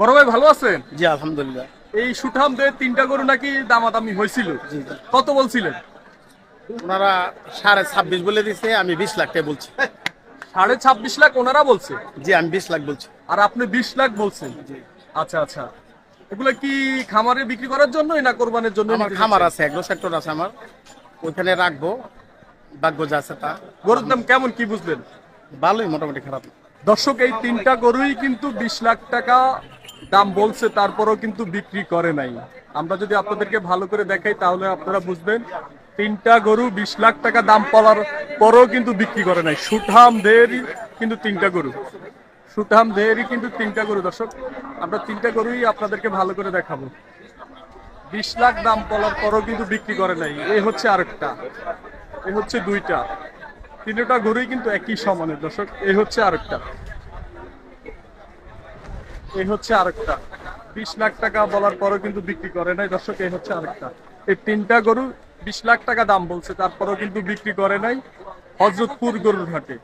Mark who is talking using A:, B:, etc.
A: বড় ভাই ভালো আছেন?
B: জি আলহামদুলিল্লাহ।
A: এই সুঠাম দিয়ে তিনটা গরু নাকি দামাদামি হয়েছিল? কত বলছিলেন?
B: ওনারা সাড়ে ছাব্বিশ বলে দিছে আমি বিশ লাখ টাকা বলছি।
A: সাড়ে ছাব্বিশ লাখ ওনারা বলছে?
B: জি আমি বিশ লাখ বলছি।
A: আর আপনি বিশ লাখ বলছেন? আচ্ছা আচ্ছা। এগুলো কি খামারে বিক্রি করার জন্যই না কোরবানের জন্য
B: আমার খামার আছে এগ্রো সেক্টর আছে আমার। ওইখানে রাখব ভাগ্য যা আছে তা।
A: গরুর দাম কেমন কি বুঝলেন?
B: ভালোই মোটামুটি খারাপ।
A: দর্শক এই তিনটা গরুই কিন্তু বিশ লাখ টাকা দাম বলছে, তারপরেও কিন্তু বিক্রি করে নাই। আমরা যদি আপনাদেরকে ভালো করে দেখাই, তাহলে আপনারা বুঝবেন, তিনটা গরু বিশ লাখ টাকা দাম পড়ার পরেও কিন্তু বিক্রি করে নাই। সুঠাম দেহেরই কিন্তু তিনটা গরু। সুঠাম দেহেরই কিন্তু তিনটা গরু। দর্শক, আমরা তিনটা গরুই আপনাদেরকে ভালো করে দেখাবো। বিশ লাখ দাম পড়ার পরেও কিন্তু বিক্রি করে নাই। এই হচ্ছে আরেকটা। এই হচ্ছে দুইটা। তিনটা গরুই কিন্তু একই সমানের। দর্শক এই হচ্ছে আরেকটা। এই হচ্ছে আরেকটা। বিশ লাখ টাকা বলার পরেও কিন্তু বিক্রি করে নাই। দর্শক, এই হচ্ছে আরেকটা। এই তিনটা গরু বিশ লাখ টাকা দাম বলছে, তারপরেও কিন্তু বিক্রি করে নাই হজরতপুর গরুর হাটে।